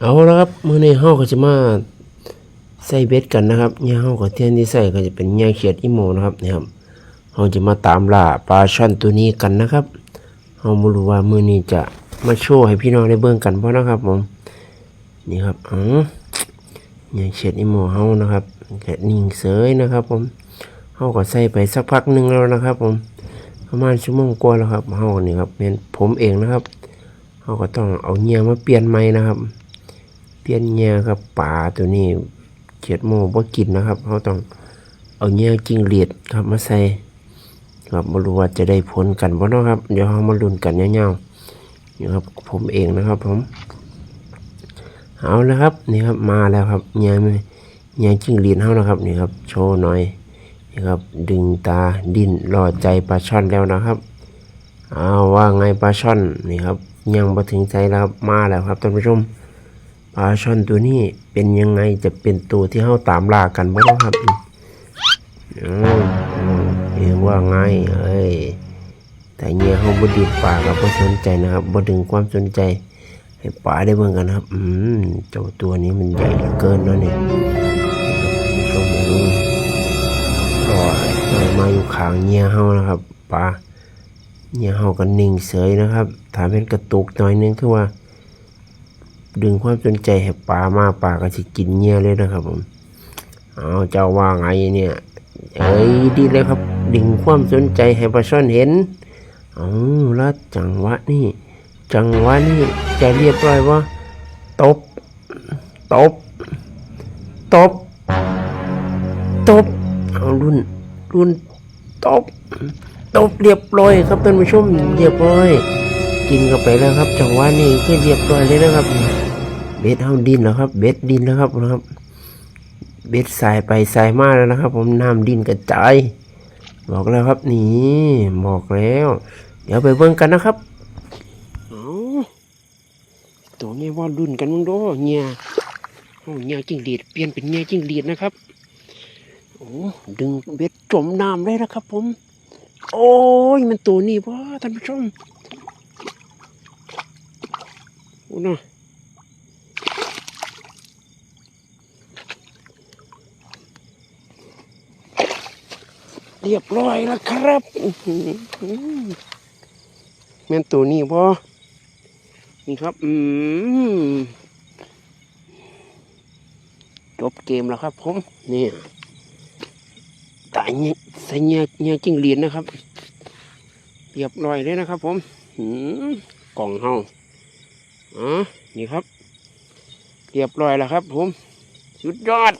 เอาละครับมื้อนี้เฮาก็จะมาใส่เบ็ดกันนะครับเนี่ยเฮาก็เทียนที่ใส่ก็จะเป็นเนี่ยเขียดอีโมนะครับนี่ครับเฮาจะมาตามล่าปลาช่อนตัวนี้กันนะครับเฮาบ่รู้ว่ามื้อนี้จะมาโชว์ให้พี่น้องได้เบิ่งกันบ่นะครับผมนี่ครับอ๋อเนี่ยเขียดอีโมเฮานะครับแค่นิ่งเสยนะครับ ผมเฮาก็ใส่ไปสักพักหนึงแล้วนะครับ ผมประมาณชั่วโมงกว่าแล้วครับเฮานี่ครับเป็นผมเองนะครับเฮาก็ต้องเอาเหยื่มาเปลี่ยนใหม่นะครับ ปลี่ยนเหยื่อครับปลาตัวนี้เขียดโมบ่กินนะครับเขาต้องเอาเหยื่อจิ้งเหลียดครับมาใส่ครับบ่รู้ว่าจะได้ผลกันบ่เนาะครับ เดี๋ยวเรามาลุ้นกันยาวๆนี่ครับผมเองนะครับ ผม เอาแล้วครับนี่ครับมาแล้วครับเหยื่อไม่เหยื่อจิ้งเหลียดเฮานะครับนี่ครับ โชว์หน่อยนี่ครับ ดึงตาดิ้นรอใจปลาช่อนแล้วนะครับเอาว่าไงปลาช่อนนี่ครับ ยังมาถึงใจแล้วครับมาแล้วครับท่านผู้ชม ปลาช่อนตัวนี้เป็นยังไงจะเป็นตัวที่เฮาตามล่ากันบ่เนาครับอือเรียกว่าไงเอ้ยแต่เงี้ยเฮาบดีดปากับบ่สนใจนะครับบ่ดึงความสนใจ ให้ปลาได้เบิ่งกันครับ อืมเจ้าตัวนี้มันใหญ่เหลือเกินนาะนี่ชมดูลอยลอยมาอยู่ข้างเงี้ยเฮานะครับปลาเงี้ยเฮาก็นิ่งเฉยนะครับถ้าเป็นกระตุกหน่อยนึงคือว่า ดึงความสนใจให้ปลามาปลาก็สิกินเงี้ยเลยนะครับ ผมเอาเจ้าว่าไงเนี่ย เอ้ยดีเลยครับ ดึงความสนใจให้ปลาช่อนเห็นเอาแล้วจังหวะนี่จังหวะนี่จะเรียบร้อยว่าตบ ตบ ตบ ตบ เอารุ่น รุ่นตบ ตบเรียบร้อยครับท่านผู้ชมเรียบร้อย กินเข้าไปแล้วครับ จังหวะนี้คือเรียบร้อยเลยนะครับ เบ็ดเฮาดินแล้วครับ เบ็ดดินแล้วครับนะครับ เบ็ดสายไปสายมาแล้วนะครับ ผมน้ำดินกระจายบอกแล้วครับนี่บอกแล้ว เดี๋ยวไปเบิ่งกันนะครับตัวนี้ว่ารุ่นกันมึงโดเงียโอ้เงียจิ้งหรีดเปลี่ยนเป็นเงียจิ้งหรีดนะครับโอ้ดึงเบ็ดจมน้ำเลยนะครับ ผม โอ้ยมันตัวนี้วะท่านผู้ชมโอ้เนาะ เรียบร้อยแล้วครับแม่นตัวนี้บ่นี่ครับ อืมจบเกมแล้วครับ ผมนี่ตายเนี่ยใส่เนี่ยเนี่ยจิ้งเหรียญนะครับเรียบร้อยเลยนะครับ ผมอืมกล่องเฮาอ๋อนี่ครับ เรียบร้อยแล้วครับ ผม สุดยอด